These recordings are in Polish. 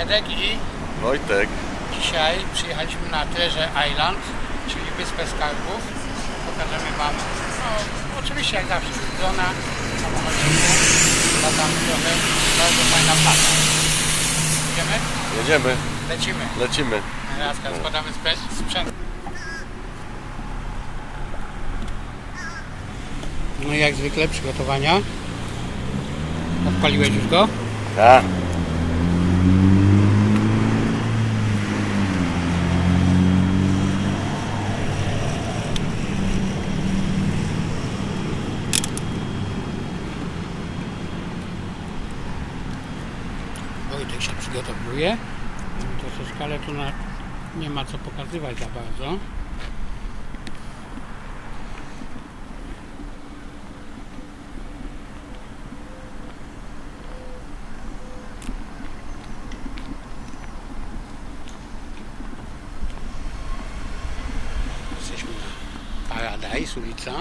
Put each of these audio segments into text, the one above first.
Edek i Wojtek. Dzisiaj przyjechaliśmy na Treasure Island, czyli Wyspę Skarbów. Pokażemy Wam, no, oczywiście jak zawsze, drona, samochodziku, latam trochę, bardzo fajna placa. Jedziemy? Jedziemy. Lecimy. Lecimy. Raska, no. składamy sprzęt. No i jak zwykle przygotowania. Odpaliłeś już go? Tak. Nie ma co pokazywać za bardzo. Jesteśmy na Paradise, ulica.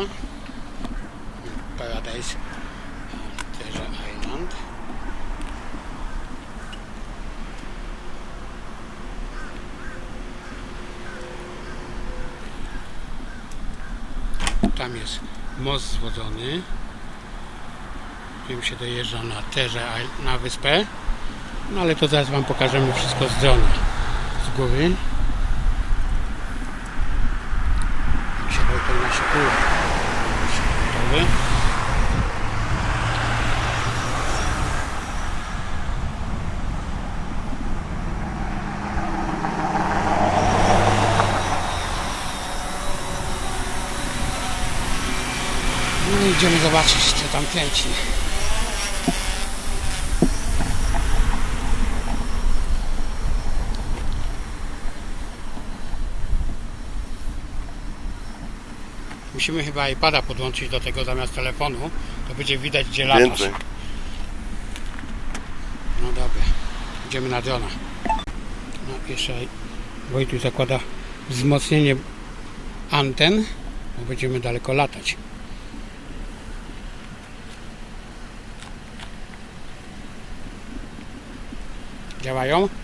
Paradise Treasure Island. Tam jest most zwodzony, którym się dojeżdża na Terze, na wyspę. No ale to zaraz Wam pokażemy wszystko z drona, z góry. Jak się Wojtek naszykuje. Już Gotowy. No i idziemy zobaczyć, co tam kręci. Musimy chyba iPada podłączyć do tego zamiast telefonu, to będzie widać gdzie latasz. Więcej. No dobra, idziemy na drona. No jeszcze Wojtuś zakłada wzmocnienie anten, bo będziemy daleko latać. Działają? Jesteśmy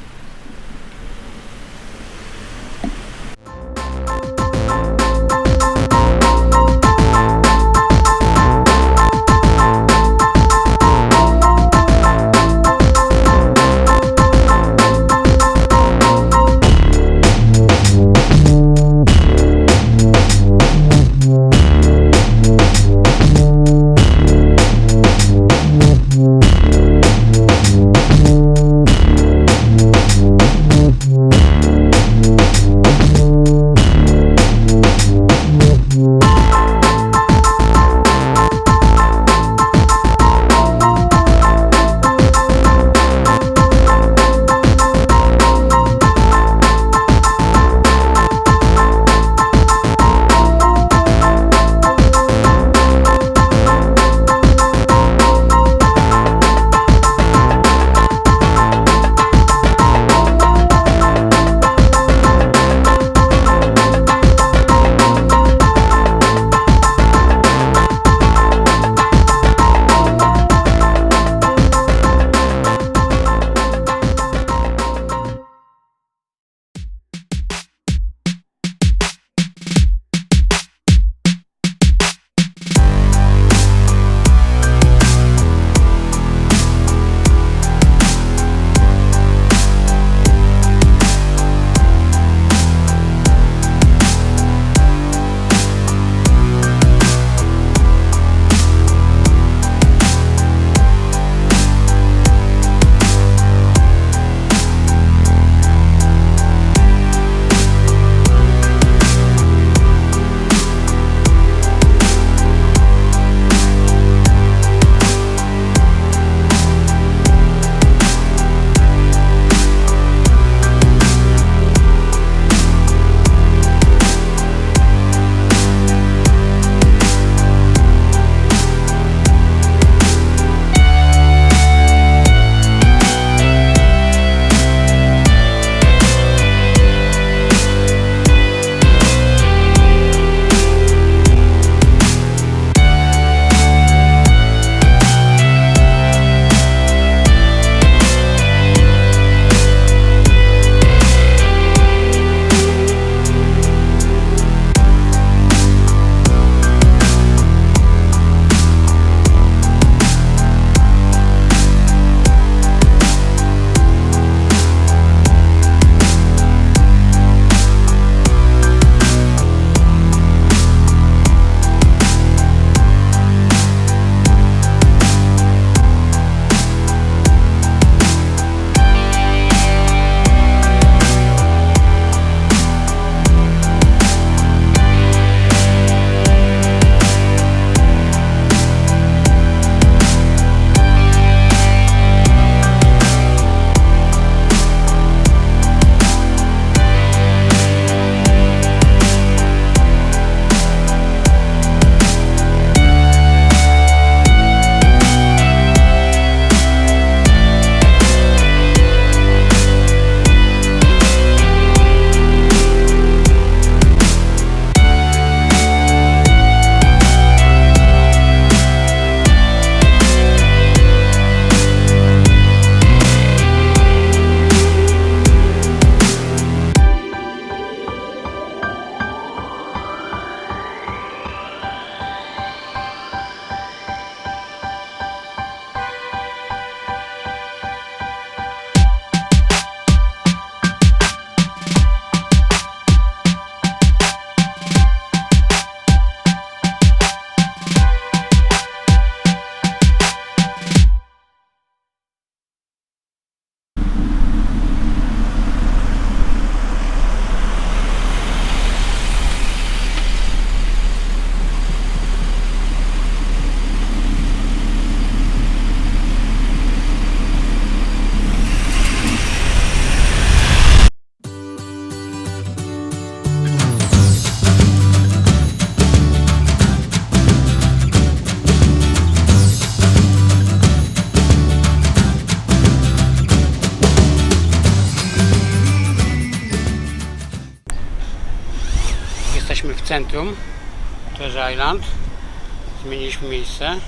centrum Island. Zmieniliśmy miejsce.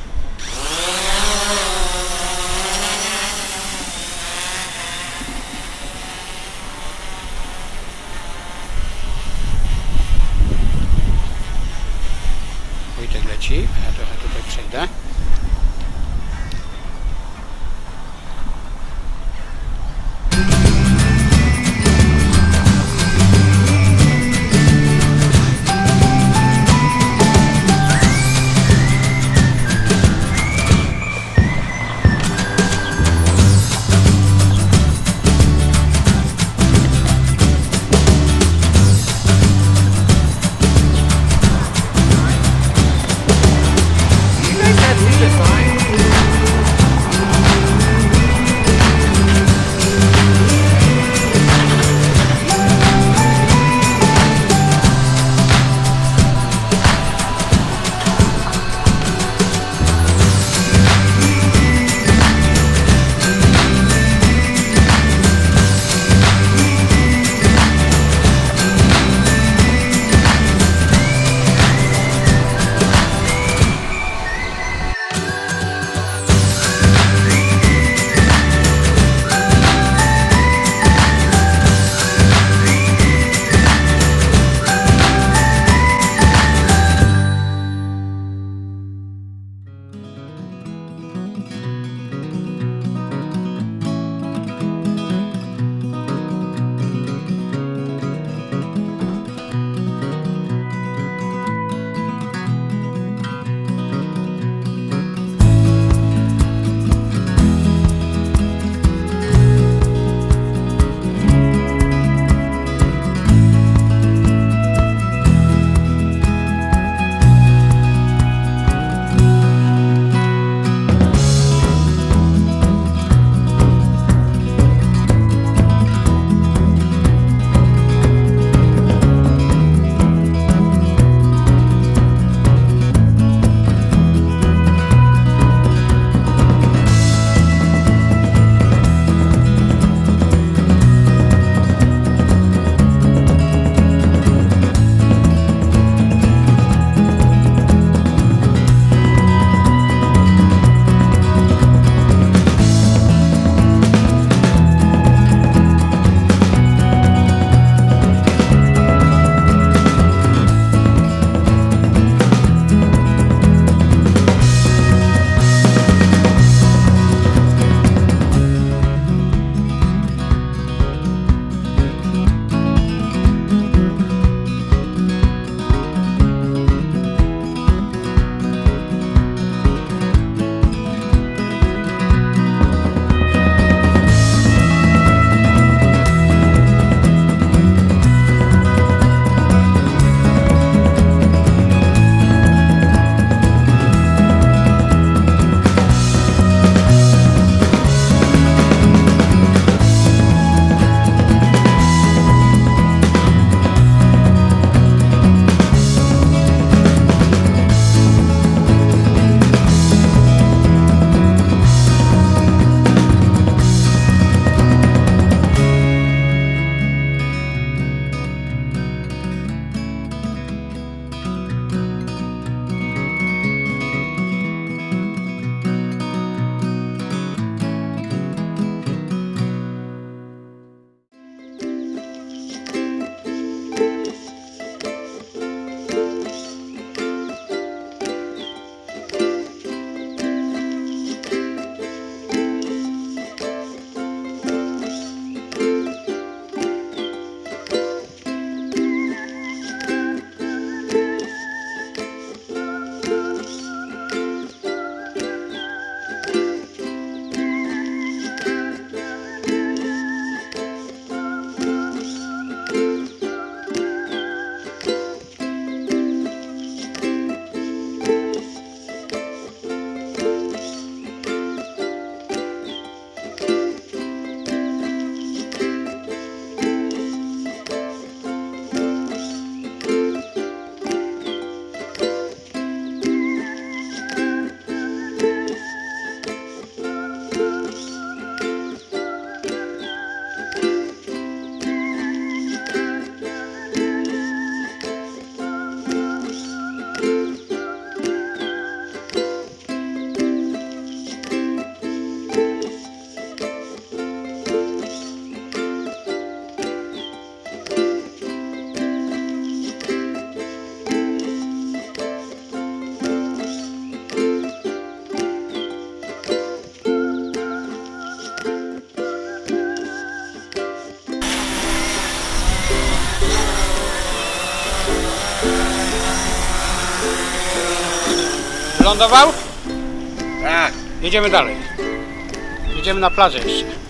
Wylądował? Tak. Jedziemy dalej. Jedziemy na plażę jeszcze.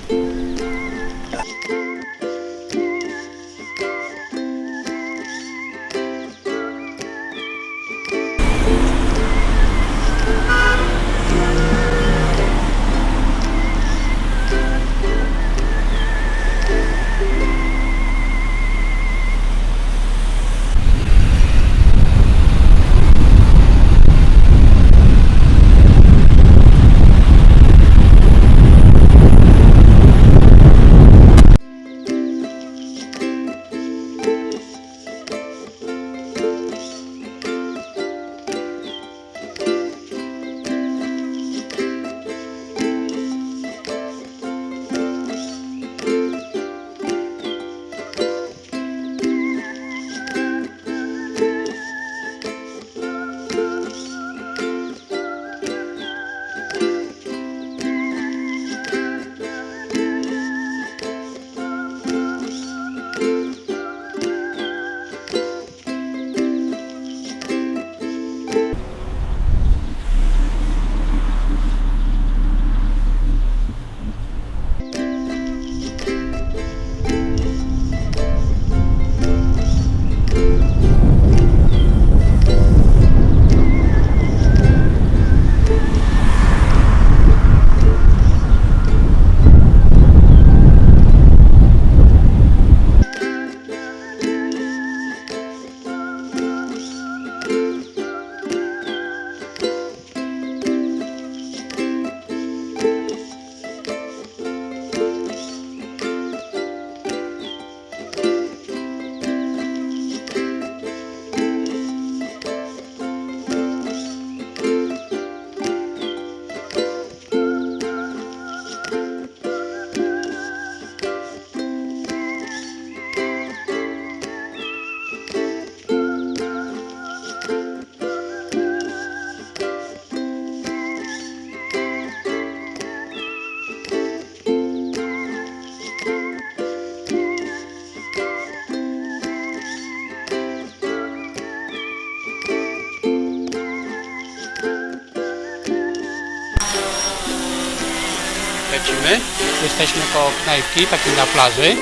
Jesteśmy koło knajpki, takiej na plaży.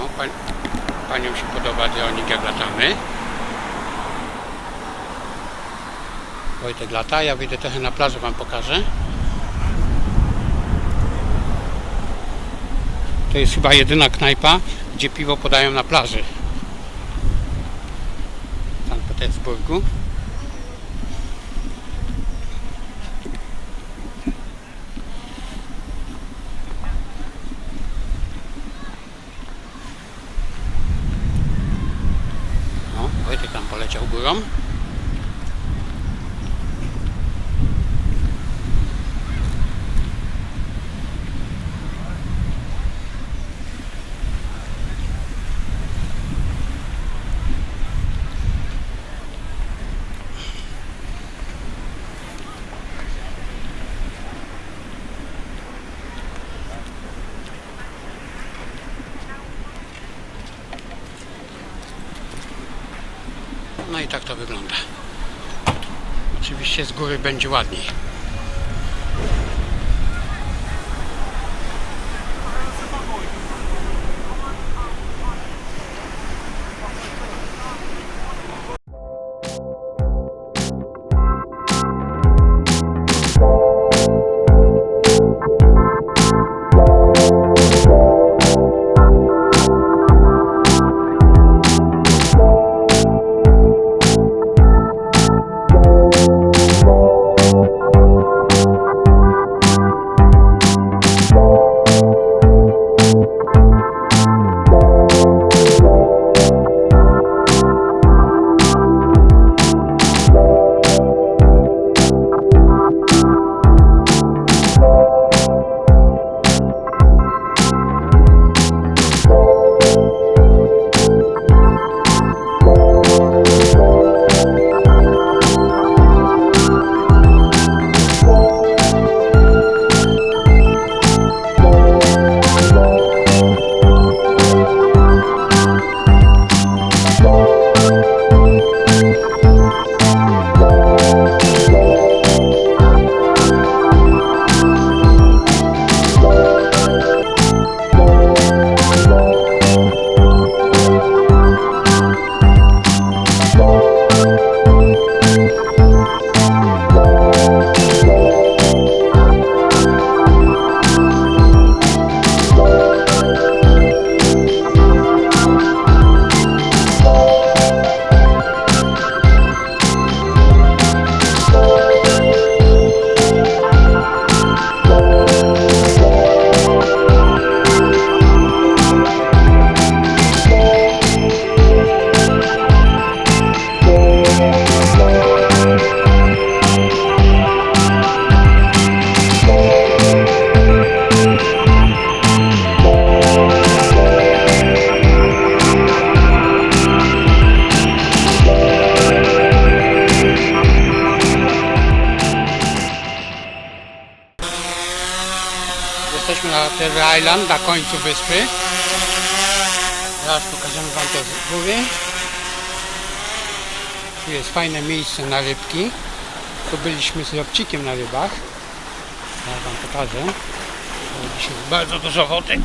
O, pań, paniom się podoba Leonik jak latamy. Wojtek lata, ja wyjdę trochę na plażę, wam pokażę. To jest chyba jedyna knajpa, gdzie piwo podają na plaży. W Sankt Petersburgu. program. Oczywiście z góry będzie ładniej. Island na końcu wyspy. Teraz pokażemy Wam to z góry. Tu jest fajne miejsce na rybki. Tu byliśmy z Robcikiem na rybach. Teraz Wam pokażę. Dzisiaj bardzo dużo wody.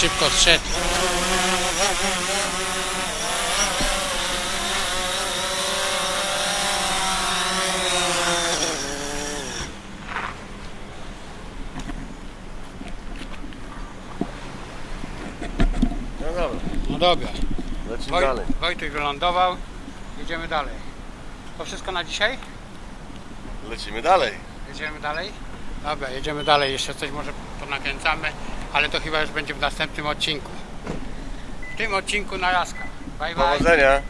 Szybko zszedł. No dobra, No dobra. lecimy Woj, dalej. Wojtek wylądował. Jedziemy dalej. To wszystko na dzisiaj? Lecimy dalej. Jedziemy dalej? Dobra, jedziemy dalej. Jeszcze coś może ponakręcamy, ale to chyba już będzie w następnym odcinku. W tym odcinku na jaska. Bye bye. Powodzenia.